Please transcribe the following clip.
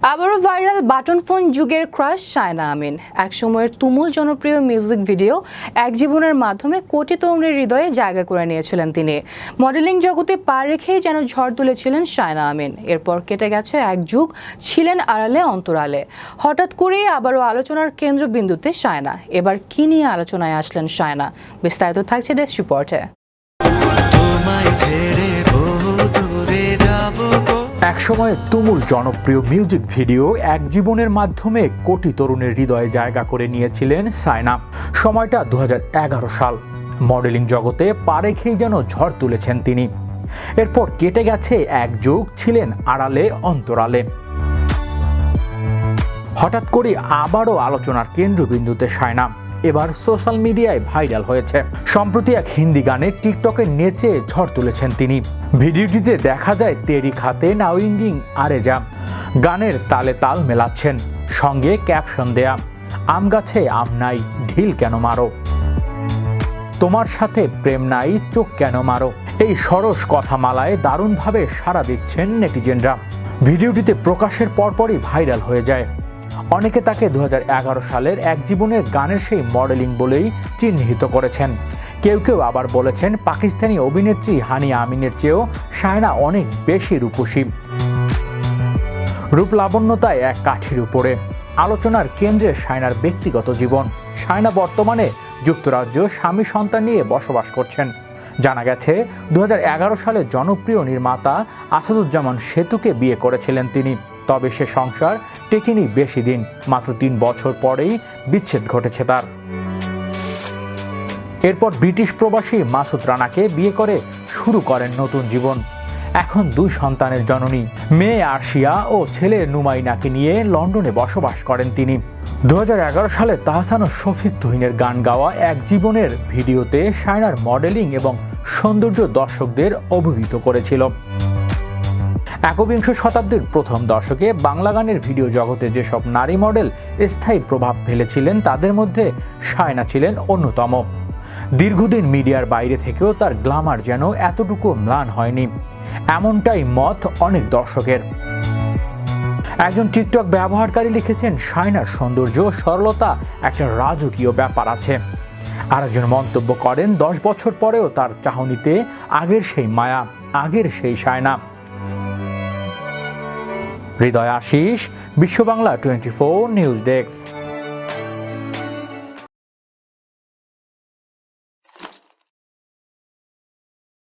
আবারও viral button phone যুগের crush, Shayna Amin. একসময়ের তুমুল জনপ্রিয় মিউজিক ভিডিও এক জীবনের মাধ্যমে কোটি তরুণের হৃদয়ে জায়গা করে নিয়েছিলেন তিনি। মডেলিং জগতে পা রেখেই যেন ঝড় তুলেছিলেন শায়না আমিন। এরপর কেটে গেছে এক যুগ, ছিলেন আড়ালে, অন্তরালে। হঠাৎ করেই আবারও আলোচনার কেন্দ্রবিন্দুতে শায়না। এবার কি নিয়ে আলোচনায় আসলেন শায়না? বিস্তারিত থাকছে ডেস্ক রিপোর্টে। একসময় তুমুল জনপ্রিয় মিউজিক ভিডিও এক জীবনের মাধ্যমে কোটি তরুণের হৃদয়ে জায়গা করে নিয়েছিলেন সায়না। সময়টা দু হাজার এগারো সাল। মডেলিং জগতে পা রেখেই যেন ঝড় তুলেছেন তিনি। এরপর কেটে গেছে এক যুগ, ছিলেন আড়ালে, অন্তরালে। হঠাৎ করে আবারও আলোচনার কেন্দ্রবিন্দুতে সায়না। এবার সোশ্যাল মিডিয়ায় ভাইরাল হয়েছে। সম্প্রতি এক হিন্দি গানে টিকটকে নেচে ঝড় তুলেছেন তিনি। ভিডিওটিতে দেখা যায় তেরি খাতে নাউইঙ্গিং আরে যা গানের তালে তাল মেলাচ্ছেন। সঙ্গে ক্যাপশন দেয়া, আম গাছে আম নাই, ঢিল কেন মারো? তোমার সাথে প্রেম নাই, চোখ কেন মারো? এই সরস কথামালায় দারুণভাবে সাড়া দিচ্ছেন নেটিজেনরা। ভিডিওটিতে প্রকাশের পরপরই ভাইরাল হয়ে যায়। অনেকে তাকে দু হাজার এগারো সালের এক জীবনের গানের সেই মডেলিং বলেই চিহ্নিত করেছেন। কেউ কেউ আবার বলেছেন পাকিস্তানি অভিনেত্রী হানি আমিনের চেয়েও শায়না অনেক বেশি রূপসী। রূপলাবণ্যতায় এক কাঠির উপরে। আলোচনার কেন্দ্রে সায়নার ব্যক্তিগত জীবন। সায়না বর্তমানে যুক্তরাজ্য স্বামী সন্তান নিয়ে বসবাস করছেন। জানা গেছে দু হাজার এগারো সালে জনপ্রিয় নির্মাতা আসাদুজ্জামান সেতুকে বিয়ে করেছিলেন তিনি। তবে সে সংসার টেকেনি বেশি দিন। মাত্র তিন বছর পরেই বিচ্ছেদ ঘটেছে তার। এরপর ব্রিটিশ প্রবাসী মাসুদ রানাকে বিয়ে করে শুরু করেন নতুন জীবন। এখন দুই সন্তানের জননী, মেয়ে আরশিয়া ও ছেলে নুমাইনাকে নিয়ে লন্ডনে বসবাস করেন তিনি। দু হাজার এগারো সালে তাহসান ও শফিক তুহিনের গান গাওয়া এক জীবনের ভিডিওতে শায়নার মডেলিং এবং সৌন্দর্য দর্শকদের অভিভূত করেছিল। একবিংশ শতাব্দীর প্রথম দশকে বাংলা গানের ভিডিও জগতে যেসব নারী মডেল স্থায়ী প্রভাব ফেলেছিলেন, তাদের মধ্যে সায়না ছিলেন অন্যতম। দীর্ঘদিন মিডিয়ার বাইরে থেকেও তার গ্লামার যেন এতটুকু ম্লান হয়নি। এমনটাই মত অনেক দর্শকের। একজন টিকটক ব্যবহারকারী লিখেছেন সায়নার সৌন্দর্য সরলতা একটা রাজকীয় ব্যাপার আছে। আরেকজন মন্তব্য করেন, দশ বছর পরেও তার চাহনিতে আগের সেই মায়া, আগের সেই Sayna Hridoy Ashis Bishwa Bangla twenty four news desk.